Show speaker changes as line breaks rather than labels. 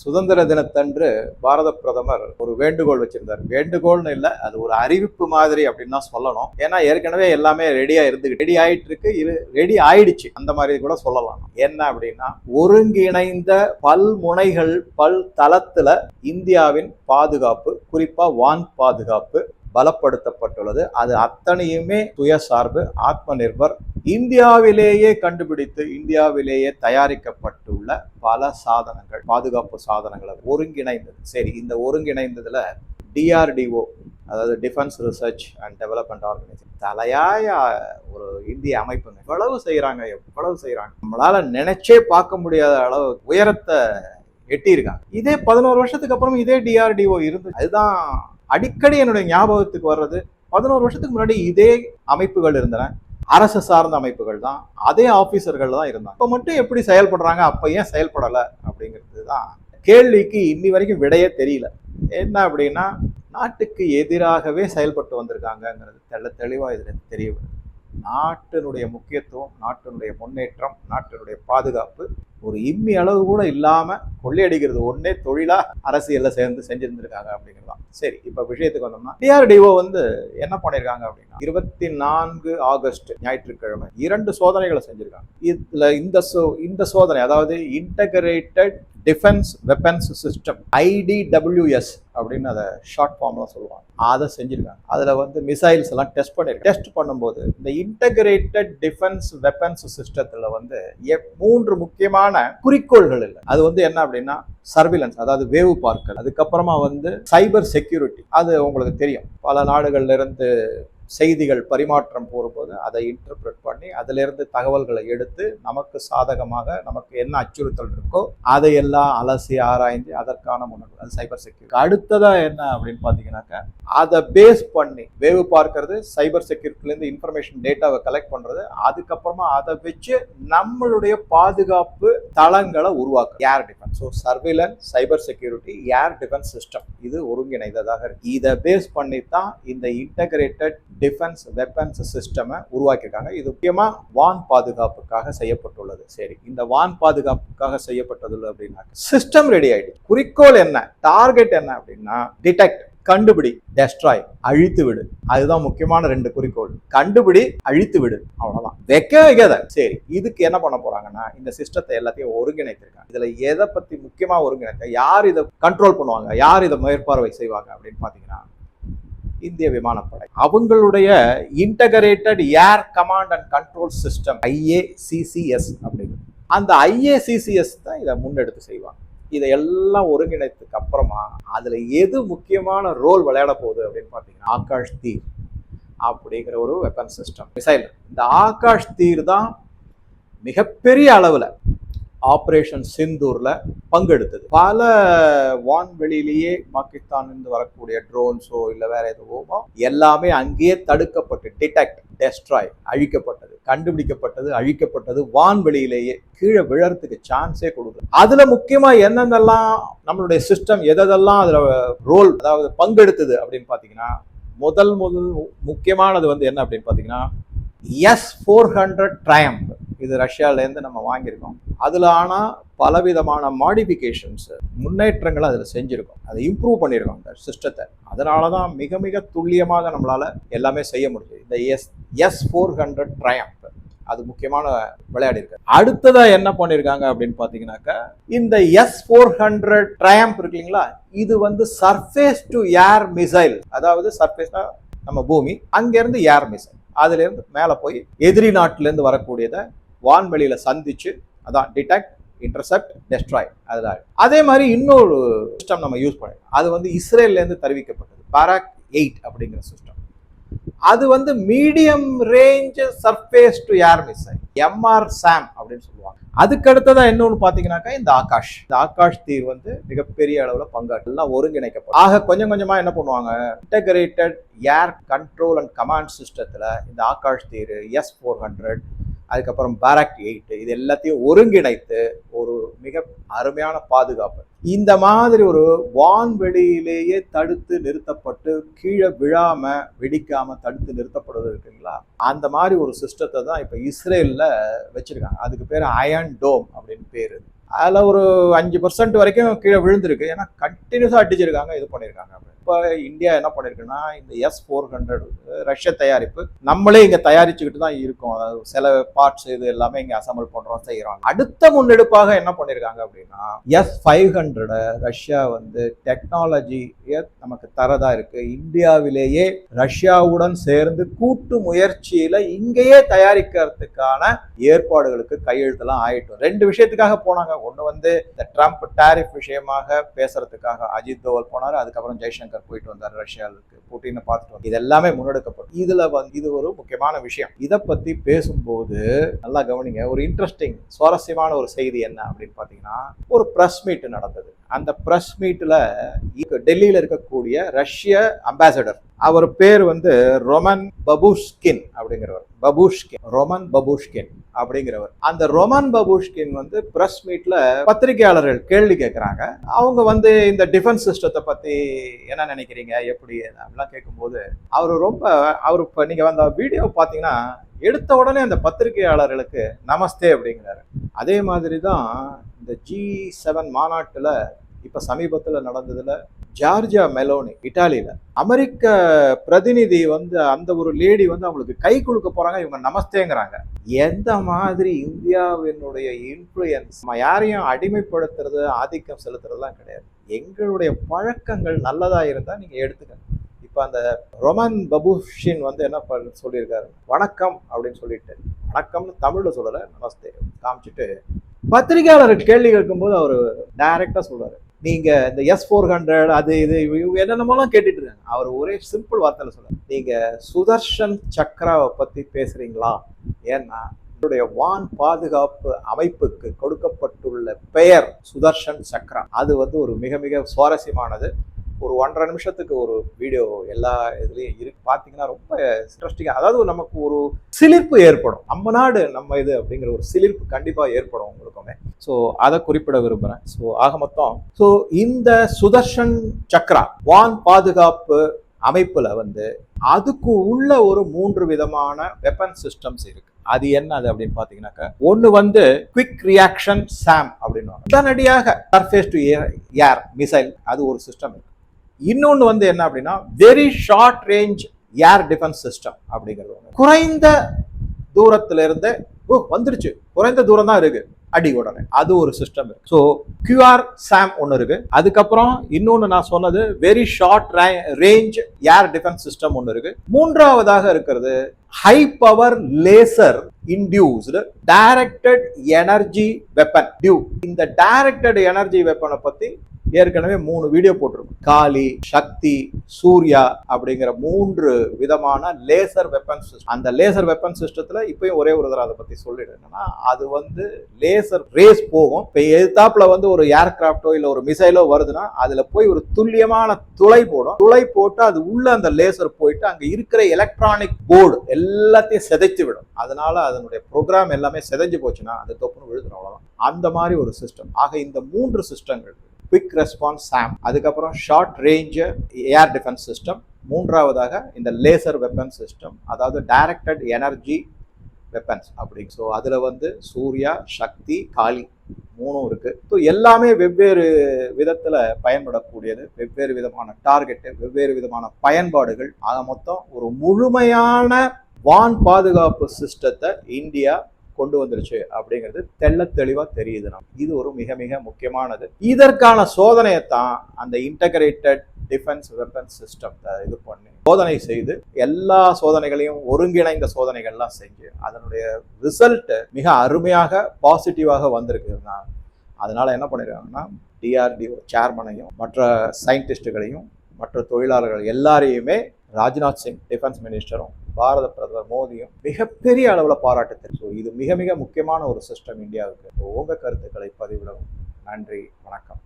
சுதந்திர தினத்தன்று பாரத பிரதமர் ஒரு வேண்டுகோள் வச்சிருந்தார். வேண்டுகோள்னு இல்லை அது ஒரு அறிவிப்பு மாதிரி அப்படின்னு தான் சொல்லணும். ஏன்னா ஏற்கனவே எல்லாமே ரெடியா இருந்து ரெடி ஆயிட்டு இருக்கு இது ரெடி ஆயிடுச்சு. அந்த மாதிரி கூட சொல்லலாம். என்ன அப்படின்னா ஒருங்கிணைந்த பல்முனைகள் பல் தளத்துல இந்தியாவின் பாதுகாப்பு குறிப்பா வான் பாதுகாப்பு பலப்படுத்தப்பட்டுள்ளது. அது அத்தனையுமே சுயசார்பு ஆத்ம நிர்பர் இந்தியாவிலேயே கண்டுபிடித்து இந்தியாவிலேயே தயாரிக்கப்பட்டுள்ள பல சாதனங்கள் பாதுகாப்பு சாதனங்களை ஒருங்கிணைந்தது. சரி இந்த ஒருங்கிணைந்ததுல டிஆர்டிஓ அதாவது defence research and development organisation தலையாய ஒரு இந்திய அமைப்புங்க. எவ்வளவு செய்கிறாங்க எவ்வளவு செய்கிறாங்க நம்மளால நினைச்சே பார்க்க முடியாத அளவு உயரத்தை எட்டியிருக்காங்க. இதே பதினோரு வருஷத்துக்கு அப்புறம் இதே டிஆர்டிஓ இருந்து அதுதான் அடிக்கடி என்னுடைய ஞாபகத்துக்கு வர்றது பதினோரு வருஷத்துக்கு முன்னாடி இதே அமைப்புகள் இருந்தன. அரசு சார்ந்த அமைப்புகள் தான். அதே ஆபீசர்கள் தான் இருந்தாங்க. இப்போ மட்டும் எப்படி செயல்படுறாங்க? அப்ப ஏன் செயல்படலை? அப்படிங்கிறது தான். கேள்விக்கு இன்னி வரைக்கும் விடையே தெரியல. என்ன அப்படின்னா நாட்டுக்கு எதிராகவே செயல்பட்டு வந்திருக்காங்கங்கிறது தெள்ள தெளிவாக இதில் தெரிய வருது. நாட்டினுடைய முக்கியத்துவம் நாட்டினுடைய முன்னேற்றம் நாட்டினுடைய பாதுகாப்பு ஒரு இம்மி அளவு கூட இல்லாமல் கொள்ளையடிக்கிறது. ஒன்னே தொழிலா அரசியல்ல சேர்ந்து செஞ்சிருந்திருக்காங்க அப்படிங்கிறதான் சரி இப்ப விஷயத்துக்கு வந்தோம்னா டிஆர்டிஓ வந்து என்ன பண்ணிருக்காங்க அப்படின்னா இருபத்தி நான்கு ஆகஸ்ட் ஞாயிற்றுக்கிழமை இரண்டு சோதனைகளை செஞ்சிருக்காங்க. இதுல இந்த சோ இந்த சோதனை அதாவது integrated defence weapons system IDWS அப்படின்னு அதை ஷார்ட் ஃபார்ம்லாம் சொல்லுவாங்க. அதை செஞ்சுருக்காங்க. அதில் வந்து மிசைல்ஸ் எல்லாம் டெஸ்ட் பண்ணிருக்காங்க டெஸ்ட் பண்ணும்போது இந்த இன்டகிரேட்டட் டிஃபென்ஸ் வெப்பன்ஸ் சிஸ்டத்தில் வந்து எ- மூன்று முக்கியமான குறிக்கோள்கள் இல்லை. அது வந்து என்ன அப்படின்னா சர்விலன்ஸ் அதாவது வேவு பார்க்கல். அதுக்கப்புறமா வந்து சைபர் செக்யூரிட்டி அது உங்களுக்கு தெரியும். பல நாடுகள்ல இருந்து செய்திகள் பரிமாற்றம் போகும்போது அதை இன்டர்பிரட் பண்ணி அதிலிருந்து தகவல்களை எடுத்து நமக்கு சாதகமாக நமக்கு என்ன அச்சுறுத்தல் இருக்கோ அதையெல்லாம் அலசி ஆராய்ந்து அதற்கான முன்னெடுப்பு அது சைபர் செக்யூரிட்டி அடுத்ததாக என்ன அப்படின்னு பார்த்தீங்கன்னாக்கா அதை பேஸ் பண்ணி வேவு பார்க்கறது சைபர் செக்யூரிட்டிலேருந்து இன்ஃபர்மேஷன் டேட்டாவை கலெக்ட் பண்ணுறது அதுக்கப்புறமா அதை வச்சு நம்மளுடைய பாதுகாப்பு தளங்களை உருவாக்கும் air defence so surveillance cyber security air defence system இது ஒருங்கிணைந்ததாக இருக்கு. இதை பேஸ் பண்ணி தான் இந்த இன்டகிரேட்டட் டிஃபென்ஸ் வெப்பன்ஸ் சிஸ்டமை உருவாக்கியிருக்காங்க. இது முக்கியமாக வான் பாதுகாப்புக்காக செய்யப்பட்டுள்ளது. சரி இந்த வான் பாதுகாப்புக்காக செய்யப்பட்டது அப்படின்னா சிஸ்டம் ரெடி ஆயிடுச்சு. குறிக்கோள் என்ன? டார்கெட் என்ன அப்படின்னா டிடெக்ட் கண்டுபிடி டெஸ்ட்ராய் அழித்து விடு அதுதான் முக்கியமான ரெண்டு குறிக்கோள். கண்டுபிடி அழித்து விடு அவ்வளவுதான். வைக்க வைக்காத. சரி இதுக்கு என்ன பண்ண போறாங்கன்னா இந்த சிஸ்டத்தை எல்லாத்தையும் ஒருங்கிணைத்திருக்காங்க. இதுல எதை பத்தி முக்கியமா ஒருங்கிணைக்க யார் இதை கண்ட்ரோல் பண்ணுவாங்க யார் இதை மேற்பார்வை செய்வாங்க அப்படின்னு பாத்தீங்கன்னா இந்திய விமானப்படை. அவங்களுடைய integrated air command and control system IACCS அப்படிங்கிறது அந்த ஐஏசிசிஎஸ் தான் இதை முன்னெடுத்து செய்வாங்க. இதை எல்லாம் ஒருங்கிணைத்ததுக்கு அப்புறமா அதில் எது முக்கியமான ரோல் விளையாட போகுது அப்படின்னு பார்த்தீங்கன்னா ஆகாஷ் தீர் அப்படிங்கிற ஒரு வெப்பன் சிஸ்டம் மிசைல் இந்த ஆகாஷ் தீர் தான் மிகப்பெரிய அளவில் ஆப்ரேஷன் சிந்தூர்ல பங்கெடுத்தது. பல வான்வெளியிலேயே பாகிஸ்தானிலிருந்து வரக்கூடிய ட்ரோன்ஸோ இல்லை வேற எதுவோ எல்லாமே அங்கேயே தடுக்கப்பட்டு டிடெக்ட் டெஸ்ட்ராய் அழிக்கப்பட்டது கண்டுபிடிக்கப்பட்டது அழிக்கப்பட்டது வான்வெளியிலேயே கீழே விழறதுக்கு சான்ஸே கொடுக்குது அதுல முக்கியமா என்னென்னலாம் நம்மளுடைய சிஸ்டம் எதெல்லாம் அதுல ரோல் அதாவது பங்கெடுத்தது அப்படின்னு பாத்தீங்கன்னா முதல் முதல் முக்கியமானது வந்து என்ன அப்படின்னு பாத்தீங்கன்னா எஸ் ஃபோர் ஹண்ட்ரட் ட்ரயம்ப் இது ரஷ்யாலேருந்து நம்ம வாங்கியிருக்கோம். அதில் ஆனால் பலவிதமான மாடிஃபிகேஷன்ஸ் முன்னேற்றங்களை அதில் செஞ்சுருக்கோம். அதை இம்ப்ரூவ் பண்ணியிருக்கோம் அந்த சிஸ்டத்தை அதனால தான் மிக மிக துல்லியமாக நம்மளால் எல்லாமே செய்ய முடியுது இந்த S S four hundred triumph அது முக்கியமான விளையாடி இருக்கு. அடுத்ததா என்ன பண்ணிருக்காங்க அப்படின்னு பாத்தீங்கன்னாக்கா இந்த எஸ் ஃபோர் ஹண்ட்ரட் ட்ரயம்ப் இருக்கு இல்லைங்களா? இது வந்து சர்ஃபேஸ் டு ஏர் மிசைல் அதாவது சர்ஃபேஸ்னா நம்ம பூமி அங்கிருந்து ஏர் மிசைல் அதுல இருந்து மேல போய் எதிரி நாட்டுல இருந்து வரக்கூடியதை வான்வெளியில் சந்திச்சு அதான் டிடெக்ட் இன்டர்செப்ட் டெஸ்ட்ராய் அதுதான். அதே மாதிரி இன்னொரு சிஸ்டம் நம்ம யூஸ் பண்ணலாம் அது வந்து இஸ்ரேல்லேருந்து தெரிவிக்கப்பட்டது. பாராக் எயிட் அப்படிங்கிற சிஸ்டம் அது வந்து medium range surface to air missile MR SAM அப்படின்னு சொல்லுவாங்க. அதுக்கு அடுத்ததா இன்னொன்று பார்த்தீங்கன்னாக்கா இந்த ஆகாஷ். இந்த ஆகாஷ் தீர் வந்து மிகப்பெரிய அளவில் பங்காட்டெல்லாம் ஒருங்கிணைக்கப்படும் ஆக கொஞ்சம் கொஞ்சமாக என்ன பண்ணுவாங்க? Integrated air control and command சிஸ்டத்தில் இந்த ஆகாஷ் தீர் எஸ் ஃபோர் ஹண்ட்ரட் அதுக்கப்புறம் பேராக்ட் எயிட்டு இது எல்லாத்தையும் ஒருங்கிணைத்து ஒரு மிக அருமையான பாதுகாப்பு. இந்த மாதிரி ஒரு வான்வெளியிலேயே தடுத்து நிறுத்தப்பட்டு கீழே விழாம வெடிக்காம தடுத்து நிறுத்தப்படுறது இருக்குங்களா? அந்த மாதிரி ஒரு சிஸ்டத்தை தான் இப்போ இஸ்ரேலில் வச்சிருக்காங்க. அதுக்கு பேர் அயன் டோம் அப்படின்னு பேர். அதில் ஒரு அஞ்சு பர்சன்ட் வரைக்கும் கீழே விழுந்திருக்கு. ஏன்னா கண்டினியூஸாக அடிச்சிருக்காங்க இது பண்ணியிருக்காங்க இப்போ இந்தியா என்ன பண்ணியிருக்குன்னா இந்த எஸ் ஃபோர் ஹண்ட்ரட் ரஷ்ய தயாரிப்பு நம்மளே இங்கே தயாரிச்சுக்கிட்டு தான் இருக்கோம். அதாவது சில பார்ட்ஸ் இது எல்லாமே இங்கே அசம்பிள் பண்ணுறோம் செய்கிறோம் அடுத்த முன்னெடுப்பாக என்ன பண்ணியிருக்காங்க அப்படின்னா எஸ் ஃபைவ் ஹண்ட்ரடை ரஷ்யா வந்து டெக்னாலஜியை நமக்கு தரதா இருக்கு. இந்தியாவிலேயே ரஷ்யாவுடன் சேர்ந்து கூட்டு முயற்சியில் இங்கேயே தயாரிக்கிறதுக்கான ஏற்பாடுகளுக்கு கையெழுத்தெல்லாம் ஆயிட்டோம். ரெண்டு விஷயத்துக்காக போனாங்க. ஒன்று வந்து இந்த ட்ரம்ப் டாரிஃப் விஷயமாக பேசுறதுக்காக அஜித் தோவல் போனார். அதுக்கப்புறம் ஜெய்சங்கர் போயிட்டு வந்தார் ரஷ்யாவுக்கு புட்டின்னு பார்த்துட்டு வந்தார். இது எல்லாமே முன்னெடுக்கப்படும். இதுல வந்து இது ஒரு முக்கியமான விஷயம். இதை பத்தி பேசும்போது நல்லா கவனிங்க. ஒரு இன்ட்ரெஸ்டிங் சுவாரஸ்யமான ஒரு செய்தி என்ன அப்படின்னு பார்த்தீங்கன்னா ஒரு ப்ரெஸ் மீட் நடந்தது. அந்த ப்ரெஸ் மீட்டில் டெல்லியில் இருக்கக்கூடிய ரஷ்ய அம்பாசடர் அவர் பேர் வந்து ரொமன் பபுஷ்கின் அப்படிங்கிறவர். பபுஷ்கின் ரொமன் பபுஷ்கின் அப்படிங்கிறவர். அந்த ரொமன் பபுஷ்கின் வந்து பிரஸ் மீட்ல பத்திரிகையாளர்கள் கேள்வி கேட்குறாங்க அவங்க வந்து இந்த டிஃபென்ஸ் சிஸ்டத்தை பத்தி என்ன நினைக்கிறீங்க? எப்படி? அப்படிலாம் கேட்கும்போது அவர் ரொம்ப அவர் இப்போ நீங்க அந்த வீடியோ பார்த்தீங்கன்னா எடுத்த உடனே அந்த பத்திரிகையாளர்களுக்கு நமஸ்தே அப்படிங்கிறாரு. அதே மாதிரி தான் இந்த ஜி செவன் மாநாட்டில் இப்போ சமீபத்தில் நடந்ததில் ஜார்ஜியா மெலோனி இட்டாலியில். அமெரிக்க பிரதிநிதி வந்து அந்த ஒரு லேடி வந்து அவங்களுக்கு கை கொடுக்க போகிறாங்க இவங்க நமஸ்தேங்கிறாங்க. எந்த மாதிரி இந்தியாவினுடைய இன்ஃப்ளூயன்ஸ் நம்ம யாரையும் அடிமைப்படுத்துறது ஆதிக்கம் செலுத்துறதுலாம் கிடையாது. எங்களுடைய பழக்கங்கள் நல்லதாக இருந்தால் நீங்கள் எடுத்துக்கங்க. இப்போ அந்த ரொமன் பபுஷின் வந்து என்ன சொல்லியிருக்காரு? வணக்கம் அப்படின்னு சொல்லிட்டு. வணக்கம்னு தமிழில் சொல்லலை நமஸ்தே காமிச்சிட்டு பத்திரிகையாளர் கேள்வி கேட்கும்போது அவர் டைரெக்டாக சொல்கிறார் நீங்கள் இந்த எஸ் ஃபோர் ஹண்ட்ரட் அது இது என்னென்னமோலாம் கேட்டுட்டு இருக்காங்க. அவர் ஒரே சிம்பிள் வார்த்தையில் சொல்றாரு. நீங்கள் சுதர்ஷன் சக்ராவை பற்றி பேசுகிறீங்களா ஏன்னா என்னுடைய வான் பாதுகாப்பு அமைப்புக்கு கொடுக்கப்பட்டுள்ள பெயர் சுதர்ஷன் சக்ரா. அது வந்து ஒரு மிக மிக சுவாரஸ்யமானது. ஒரு ஒன்றரை நிமிஷத்துக்கு ஒரு வீடியோ எல்லா இதுலேயும் இருக்கு பார்த்தீங்கன்னா ரொம்ப இன்ட்ரெஸ்டிங்காக அதாவது நமக்கு ஒரு சிலிர்ப்பு ஏற்படும். நம்ம நாடு நம்ம இது அப்படிங்கிற ஒரு சிலிர்ப்பு கண்டிப்பாக ஏற்படும் உங்களுக்குமே. ஸோ அதை குறிப்பிட விரும்புகிறேன் ஸோ ஆக மொத்தம் ஸோ இந்த சுதர்ஷன் சக்ரா வான் பாதுகாப்பு அமைப்பில் வந்து அதுக்கு உள்ள ஒரு மூன்று விதமான வெப்பன் சிஸ்டம்ஸ் இருக்கு. அது என்ன அது அப்படின்னு பாத்தீங்கன்னாக்கா ஒன்று வந்து குவிக் ரியாக்ஷன் சாம் அப்படின்னு உடனடியாக சர்ஃபேஸ் டு ஏர் மிசைல் அது ஒரு சிஸ்டம் இருக்கு. இன்னொன்று வந்து என்ன அப்படின்னா very short range air defence system அப்படிங்கிறது ஒன்று குறைந்த தூரத்திலிருந்து ஓ வந்துருச்சு. குறைந்த தூரம் தான் இருக்கு. அடி உடனே. அது ஒரு சிஸ்டம் இருக்கு. ஸோ கியூஆர் சாம் ஒன்று இருக்கு. அதுக்கப்புறம் இன்னொன்று நான் சொன்னது very short range air defence system ஒன்று இருக்கு. மூன்றாவதாக இருக்கிறது high power laser induced directed energy weapon due இந்த டைரக்டட் எனர்ஜி வெப்பனை பத்தி ஏற்கனவே மூணு வீடியோ போட்டிருக்கோம். காளி சக்தி சூர்யா அப்படிங்கிற மூன்று விதமான லேசர் வெப்பன் சிஸ்டம் அந்த லேசர் வெப்பன் சிஸ்டத்தில் இப்பயும் ஒரே ஒரு தடவை அதை பற்றி சொல்லிடுங்கன்னா அது வந்து லேசர் ரேஸ் போகும். இப்போ எதிர்த்தாப்புல வந்து ஒரு ஏர்கிராஃப்டோ இல்லை ஒரு மிசைலோ வருதுன்னா அதில் போய் ஒரு துல்லியமான துளை போடும். துளை போட்டு அது உள்ள அந்த லேசர் போயிட்டு அங்கே இருக்கிற எலக்ட்ரானிக் போர்டு எல்லாத்தையும் சிதைச்சு விடும். அதனால அதனுடைய ப்ரோக்ராம் எல்லாமே செதைஞ்சு போச்சுன்னா அது தொப்புன்னு விழுதுடும் அவ்வளவுதான். அந்த மாதிரி ஒரு சிஸ்டம் ஆக இந்த மூன்று சிஸ்டங்கள் குவிக் ரெஸ்பான்ஸ் சாம் அதுக்கப்புறம் short range air defence system மூன்றாவதாக இந்த லேசர் வெப்பன் சிஸ்டம் அதாவது டைரக்டட் எனர்ஜி வெப்பன்ஸ் அப்படி. ஸோ அதில் வந்து சூர்யா சக்தி காளி மூணும் இருக்குது ஸோ எல்லாமே வெவ்வேறு விதத்தில் பயன்படக்கூடியது. வெவ்வேறு விதமான டார்கெட்டு வெவ்வேறு விதமான பயன்பாடுகள். ஆக மொத்தம் ஒரு முழுமையான வான் பாதுகாப்பு சிஸ்டத்தை இந்தியா கொண்டு வந்துருச்சு அப்படிங்கிறது தெள்ள தெளிவாக தெரியுது நம்ம இது ஒரு மிக மிக முக்கியமானது. இதற்கான சோதனையை தான் அந்த இன்டகிரேட்டட் டிஃபென்ஸ் வெப்பன்ஸ் சிஸ்டம் இது பண்ணி சோதனை செய்து எல்லா சோதனைகளையும் ஒருங்கிணைந்த சோதனைகள்லாம் செஞ்சு அதனுடைய ரிசல்ட்டு மிக அருமையாக பாசிட்டிவாக வந்திருக்கு. அதனால் என்ன பண்ணிருக்காங்கன்னா டிஆர்டிஓ சேர்மனையும் மற்ற சயின்டிஸ்ட்டுகளையும் மற்ற தொழிலாளர்கள் எல்லாரையுமே ராஜ்நாத் சிங் டிஃபென்ஸ் மினிஸ்டரும் பாரத பிரதமர் மோதியும் மிகப்பெரிய அளவில் பாராட்டு தெரிவிச்சு இது மிக மிக முக்கியமான ஒரு சிஸ்டம் இந்தியாவுக்கு. உங்கள் கருத்துக்களை பதிவிடவும். நன்றி. வணக்கம்.